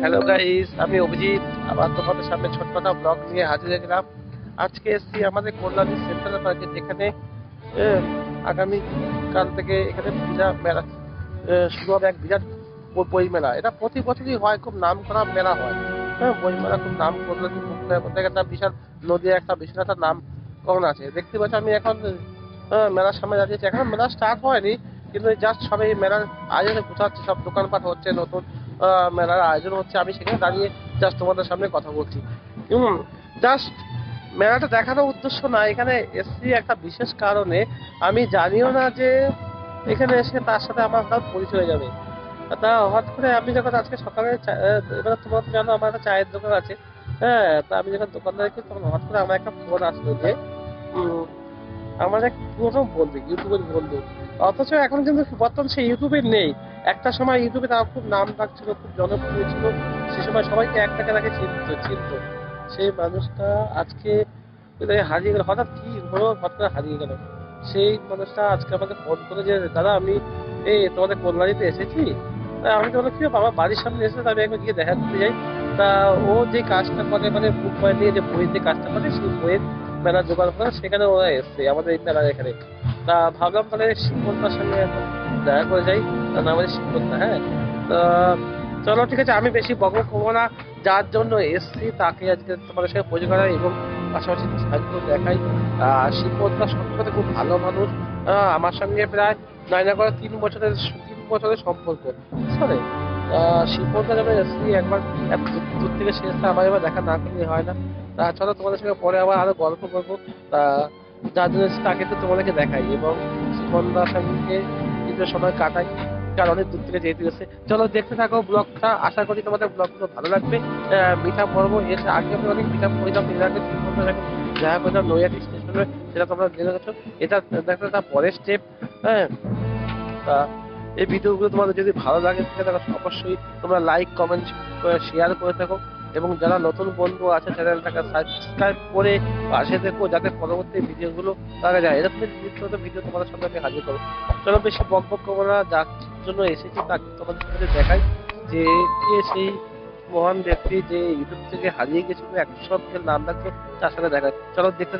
Hello guys আমি অভিজিৎ। আবার তোমাদের সামনে একটা ব্লগ নিয়ে হাজির গেলাম। আজকে এসেছি আমাদের কল্যাণী সেন্ট্রাল পার্কে যেখানে আহ, আগামী কাল থেকে এখানে পূজা মেলা শুরু হবে এক বিরাট বই মেলা। এটা প্রতি বছরই হয় খুব নাম করা মেলা হয়। হ্যাঁ বই মেলা খুব নাম মধ্যে একটা বিশাল নদী একটা বিশাল একটা নাম কখন আছে। দেখতে পাচ্ছি আমি এখন মেলার সামনে দাঁড়িয়েছি এখন মেলা স্টার্ট হয়নি কিন্তু জাস্ট সবাই মেলার আয়োজনে বোঝাচ্ছে সব দোকানপাট হচ্ছে নতুন। মেলার আয়োজন হচ্ছে। আমি সেখানে দাঁড়িয়ে জাস্ট তোমাদের সামনে কথা বলছি। জাস্ট মেলাটা দেখানোর উদ্দেশ্য না, এখানে এসছি একটা বিশেষ কারণে। আমি জানিও না যে এখানে এসে তার সাথে আমার হঠাৎ পরিচয় যাবে। তা হঠাৎ করে আমি যখন আজকে সকালে এবার তোমরা তো জানো, আমার একটা চায়ের দোকান আছে। হ্যাঁ তা আমি যখন দোকানদারকে তখন হঠাৎ করে আমার একটা ফোন আসলো যে আমার এক পুরনো বন্ধু, ইউটিউবের বন্ধু। অথচ এখন কিন্তু বর্তমান সে ইউটিউবে নেই। একটা সময় ইউটিউবে তার খুব নাম ডাকছিল, খুব জনপ্রিয় ছিল সে সময় সবাইকে এক টাকা তাকে চিনত চিনত। সেই মানুষটা আজকে হারিয়ে গেল? হঠাৎ কি হলো? হঠাৎ করে হারিয়ে গেল। সেই মানুষটা আজকে আমাকে ফোন করে যে, দাদা, আমি এই তোমাদের কল্যাণীতে এসেছি? তা আমি তো বললাম, কি? আমার বাড়ির সামনে এসে আমি একবার গিয়ে দেখা করতে যাই। তা ও যে কাজটা করে মানে বুক বই নিয়ে যে বইয়ের যে কাজটা করে, সেই বইয়ের মেলার জোগাড় করে সেখানে ওরা এসছে, আমাদের এই মেলার এখানে। তা ভাবলাম তাহলে শিবকন্যার সঙ্গে দেখা করে যাই। হচ্ছে শিবকন্যা হ্যাঁ? তা, চলো, ঠিক আছে, আমি বেশি বক করব না। যার জন্য এসছি, তাকে আজকে তোমাদের সঙ্গে পরিচয় করা এবং পাশাপাশি সাহায্য দেখাই। শিবকন্যা সত্যি খুব ভালো মানুষ। আমার সঙ্গে প্রায় নয় না করে তিন বছরের তিন বছরের সম্পর্ক। বুঝলে শিবকন্যা যেন এসছি, একবার দূর- থেকে এসছে আমার এবার দেখা না করলে হয় না। তা চলো, তোমাদের সঙ্গে পরে আবার আরও গল্প করব। যার জন্য তাকে তো তোমাদেরকে দেখাই এবং শিবকন্যার সঙ্গে কিছু সময় কাটাই। কারণ অনেক দূর থেকে যেহেতু এসে। চলো দেখতে থাকো ব্লগটা। আশা করি তোমাদের ব্লগগুলো ভালো লাগবে। মিঠা পর্ব এসে আগে আমি অনেক মিঠা পড়লাম এর আগে শিবকন্যার সঙ্গে দেখা করলাম নৈয়াটি স্টেশনে, সেটা তোমরা জেনে গেছো। এটা দেখো তার পরের স্টেপ হ্যাঁ? তা এই ভিডিওগুলো তোমাদের যদি ভালো লাগে, তাহলে অবশ্যই তোমরা লাইক কমেন্ট শেয়ার করে থাকো। এবং যারা নতুন বন্ধু আছে চ্যানেলটাকে সাবস্ক্রাইব করে পাশে দেখো যাতে পরবর্তী ভিডিওগুলো তারা যায় এরকম নিত্য ভিডিও তোমাদের সামনে আমি হাজির করব। চলো বেশি বকবক না, যার জন্য এসেছি তাকে তোমাদের সঙ্গে দেখাই যে কে সেই মহান ব্যক্তি যে ইউটিউব থেকে হারিয়ে গেছিল, একশো নাম রাখছে তার সাথে দেখা চলো দেখতে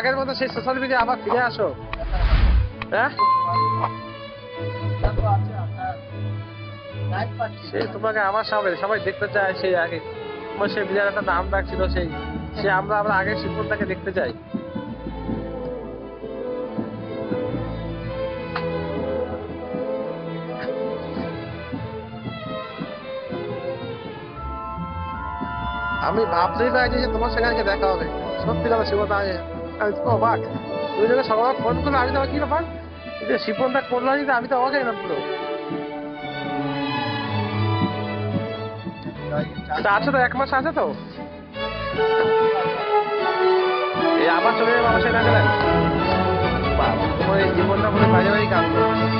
আগের মতো সেই সোশ্যাল মিডিয়া আবার ফিরে আসো। হ্যাঁ? সে তোমাকে আমার সামনে, সবাই দেখতে চায় সেই আগে। তোমার সেই বিরাট একটা নাম ডাকছিল সেই। সে আমরা আমরা আগে শিবনদাকে দেখতে চাই। আমি ভাবতেই পারিনি যে তোমার আজকে দেখা হবে। সত্যি কথা শিবনদা আমি তো অবাক তুমি যখন সবার ফোন করল, আমি তো কি ব্যাপার? যে শিপনটা করল না আমি তো অবাক গেলাম পুরো। আছে তো, এক মাস আছে তো? আবার চলে যাবে আমার সেটা গেলেন তোমার এই জীবনটা হয় মাঝে কাজ কাঁদলো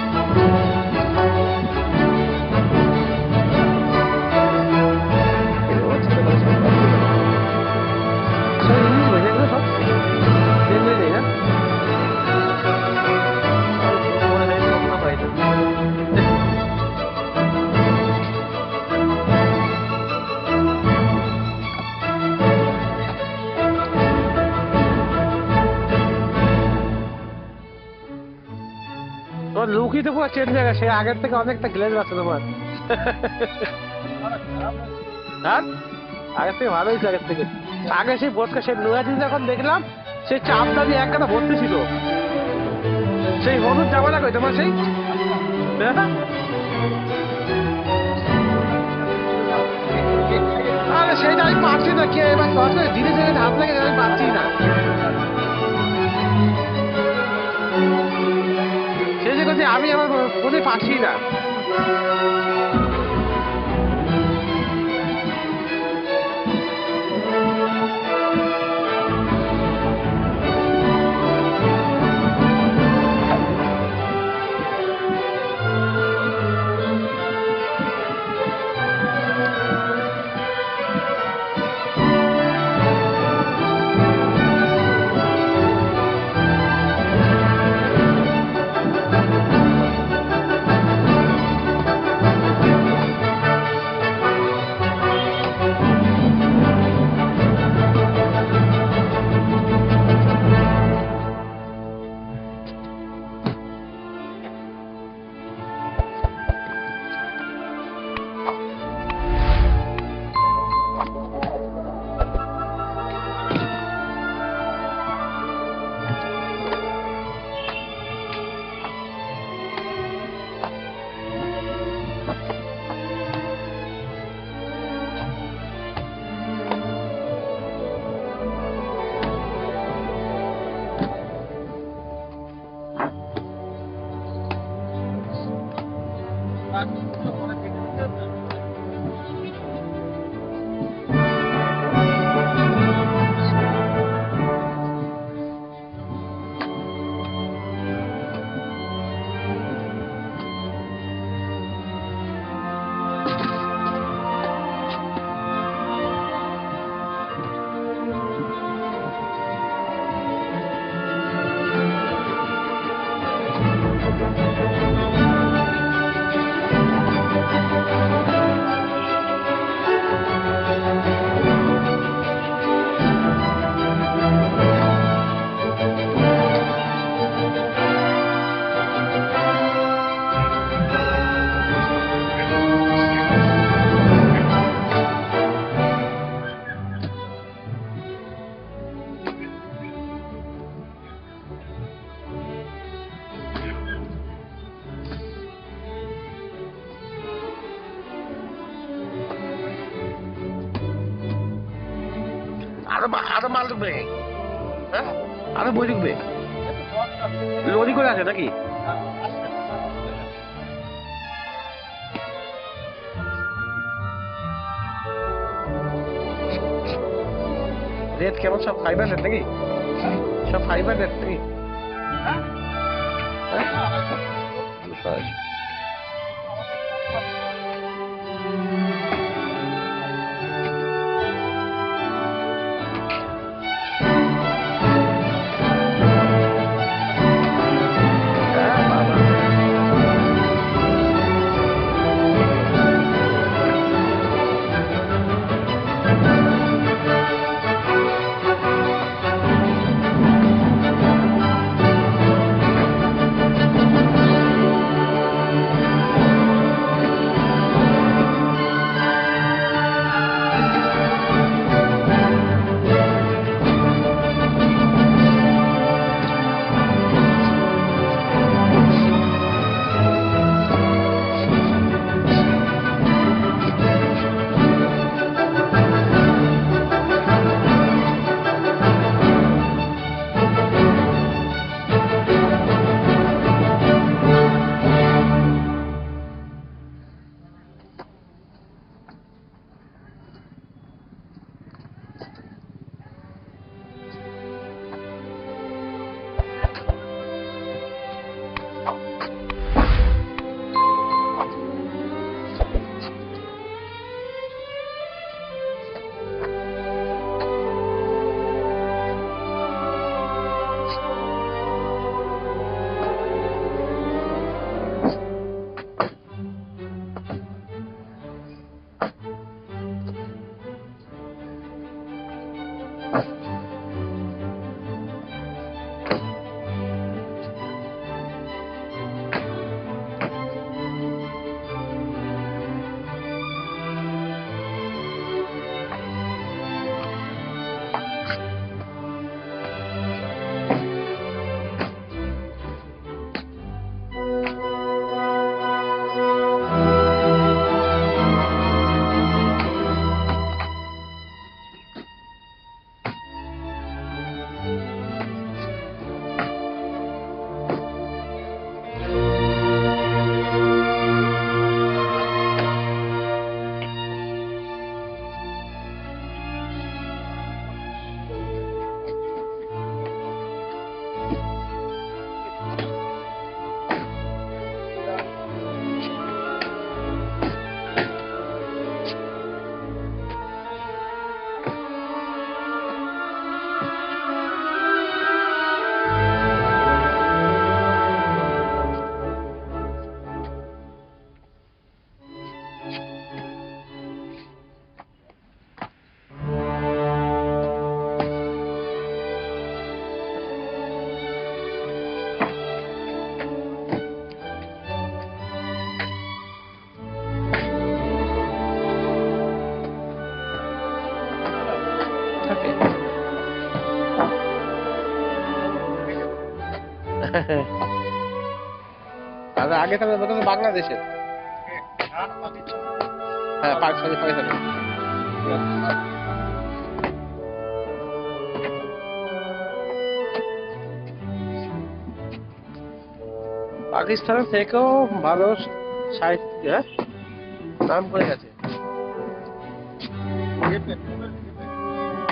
লুকই তো পুরো চেঞ্জ হয়ে গেছে। আগের থেকে অনেকটা গ্লেজ আছে তোমার। হ্যাঁ আগের থেকে ভালোই আগের থেকে। আগে সেই বোটকা, সেই নয়াজি যখন দেখলাম সেই চাপটা দিয়ে একটা ভর্তি ছিল। সেই হলুদ জামাটা কই তোমার সেই? আরে সেইটা আমি পারছি না। কে এবার ধীরে ধীরে হাত লাগে আমি পারছি না। আমি আমার ফোনে পাচ্ছি না। আরও মাল ঢুকবে। হ্যাঁ? আরও বই ঢুকবে। লরি করে আছে নাকি? রেট কেমন সব ফাইবার রেট নাকি? সব ফাইবার রেট নাকি? হ্যাঁ? হ্যাঁ, তাহলে আগে বোধ হয় বাংলাদেশের। হ্যাঁ পাকিস্তানি পাকিস্তানি পাকিস্তানের থেকেও ভালো সাহিত্য হ্যাঁ? নাম করে গেছে।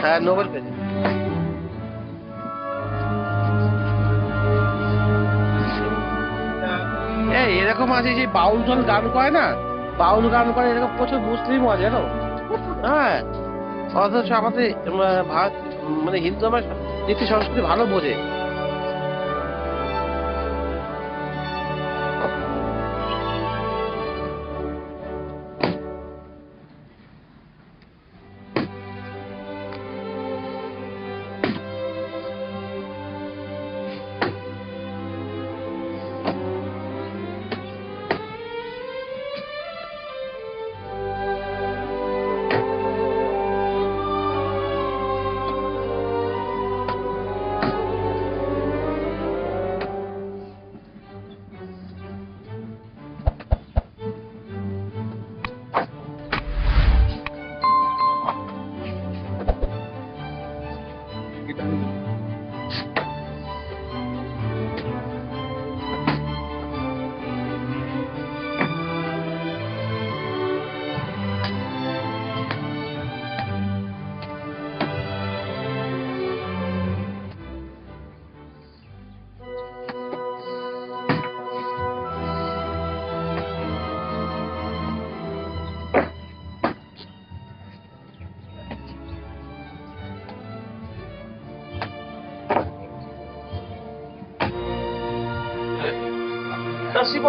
হ্যাঁ নোবেল পেয়েছে। এই এরকম আছে যে বাউল জল গান করে না? বাউল গান করে এরকম প্রচুর মুসলিম আছে জানো? হ্যাঁ অথচ আমাদের ভারত মানে হিন্দু আমার নীতি সংস্কৃতি ভালো বোঝে।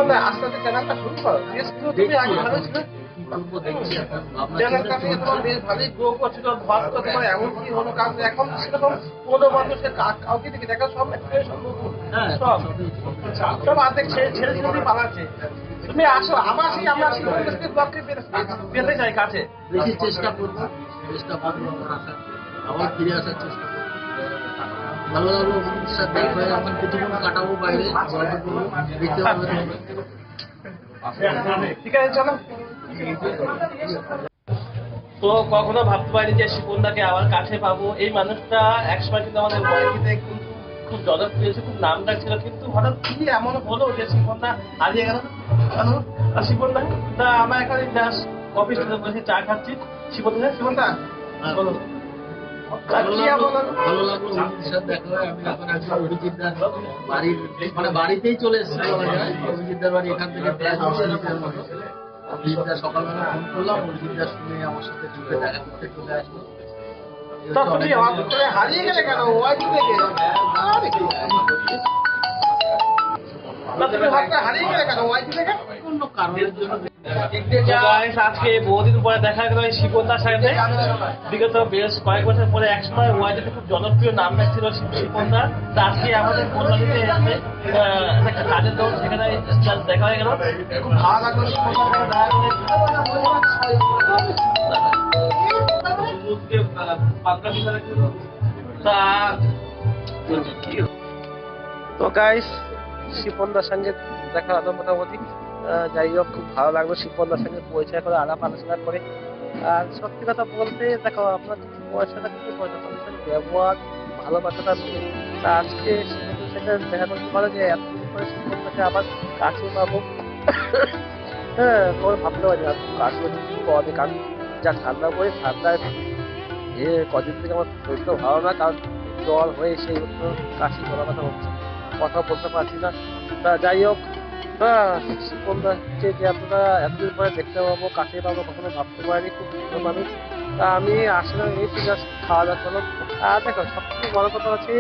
দা আস্তে আস্তে চ্যানেলটা শুরু করো। তুমি আগে ভালো ছিলে কি করব দেখছি এখন। ভাবনা চ্যানেলটা নিয়ে তোমার বেশ ভালোই গ্রো করছিল ধর তোমার এমন কি হলো কাজ এখন সেরকম কোনো মানুষের কাউকে দেখে দেখা সব সব নতুন। হ্যাঁ সব। সব অর্ধেক ছেড়ে ছেড়ে ছেড়ে পালাচ্ছে। তুমি আসো আবার সেই আমরা ব্লককে পেতে চাই কাছে। চেষ্টা করব চেষ্টা করব আবার ফিরে আসার চেষ্টা করব। ভালো লাগল বন্ধুদের সাথে হয়ে এখন কিছুক্ষণ কাটাবো বাইরে দেখতে পাবে ঠিক আছে চলো। তো কখনো ভাবতে পারিনি যে শিপনদাকে আবার কাছে পাবো। এই মানুষটা একসময় কিন্তু আমাদের ওয়াইফিতে কিন্তু খুব জনপ্রিয় ছিল খুব নাম ডাক ছিল কিন্তু হঠাৎ কি এমন হলো যে শিপনদা হারিয়ে গেল? আর শিপনদা তা আমরা এখানে জাস্ট অফিস থেকে বসে চা খাচ্ছি। শিপনদা শিপনদা। বলো। ভালো লাগল সাথে দেখা হয়ে। আমি এখন অভিজিৎদার বাড়ির মানে বাড়িতেই চলে এসেছি বলা যায়। অভিজিৎদার বাড়ি এখান থেকে প্রায় দশ মিনিটের মতো অভিজিৎদার সকালবেলা ফোন করলাম অভিজিৎদার শুনে আমার সাথে দেখা করতে চলে আসলো। হারিয়ে গেলে কেন? গেলে আজকে বহুদিন পরে দেখা গেল বিগত বেশ কয়েক বছর পরে একসময় ওয়াইডিতে খুব জনপ্রিয় নাম ছিল শিবনদা আজকে আমাদের কল্যাণীতে এসে একটা কাজের দল সেখানে দেখা হয়ে গেল। খুব ভালো লাগল। তা তো গাইস শিপনদার সঙ্গে দেখা হলো মোটামুটি। যাই হোক, খুব ভালো লাগল শিপনদার সঙ্গে পরিচয় করে, আলাপ আলোচনা করে। আর সত্যি কথা বলতে, দেখো আপনার পয়সাটা কিন্তু পয়সা ব্যবহার, ভালোবাসাটা তা আজকে সাথে দেখা করতে পারে যে এতদিন শিপনদাকে আবার কাছে পাবো হ্যাঁ তোমার ভাবতে পারি না কাছে অনেক কারণ যা ঠান্ডা পড়ে, ঠান্ডায় এ কদিন থেকে আমার শরীরটা ভালো না, কারণ জ্বর হয়ে সেই কাশি করার কথা হচ্ছে। কথা বলতে পারছি না। তা যাই হোক হ্যাঁ শিপনদাকে যে আপনারা এতদিন পরে দেখতে পাবো, কাছে পাবো, কখনো ভাবতে পারিনি, খুব ভালো মানুষ। তা আমি আসলে এই তো জাস্ট খাওয়া দাওয়া করলাম। আর দেখো, সবথেকে বড় কথা হচ্ছে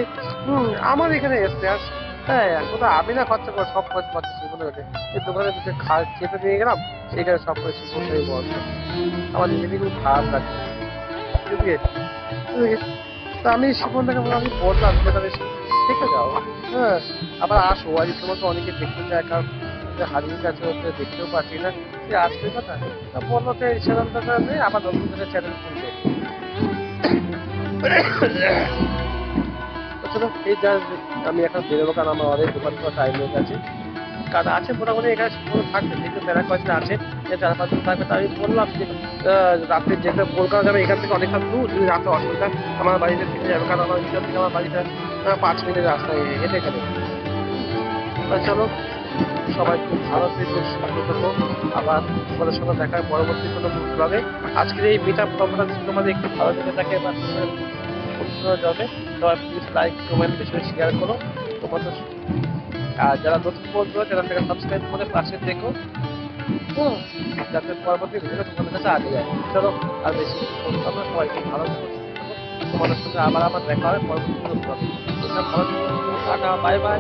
আমার এখানে এসছে আর হ্যাঁ এখন আমি না খরচা করে সব খরচ পাচ্ছি শিপনের কাছে এই দোকানে বসে খা খেতে নিয়ে গেলাম, সেইখানে সব করে শিপনটাই বল আমার নিজেকে খুব খারাপ লাগছে। তা আমি শিপনটাকে আমি বললাম যে তাহলে দেখে যাও। হ্যাঁ আবার আসো, আজ তোমাকে অনেকে দেখতে চায়, কারণ হারিয়ে গেছে ওকে দেখতেও পাচ্ছি না। সে আসবে কথা তা বলল যে এই চ্যানেলটা নেই আবার নতুন করে চ্যানেল খুলবে। এই যা আমি এখন বেরোবো, কারণ আমার অনেক দোকান টাইম হয়ে গেছে। কারণ আছে, মোটামুটি এখানে থাকবে, যেহেতু মেলা কয়েকটা আছে চার পাঁচজন থাকবে, তাই বললাম যে রাত্রে রাতে যেতে কলকাতা যাবে, এখান থেকে অনেকটা দূর, যদি রাতে অসুবিধা আমার বাড়িতে ফিরে যাবে, কারণ আমার এখান থেকে আমার বাড়িটা পাঁচ মিনিটের রাস্তা হেঁটে গেলে। চলো, সবাই খুব ভালো থেকো থেকো। আবার তোমাদের সঙ্গে দেখা হয় পরবর্তী কোনো ব্লগে আজকের এই মিট আপ তোমাদের একটু ভালো লেগে থাকে বা যাবে সবাই প্লিজ লাইক কমেন্ট বেশি শেয়ার করো। তোমাদের আর যারা নতুন বন্ধু চ্যানেলটাকে সাবস্ক্রাইব করে পাশে দেখো যাতে পরবর্তী ভিডিও তোমাদের কাছে আগে যায় চলো আর বেশি কিছু বলব না, সবাই খুব ভালো তোমাদের সঙ্গে আবার আবার দেখা হবে পরবর্তী ভালো টাটা বাই বাই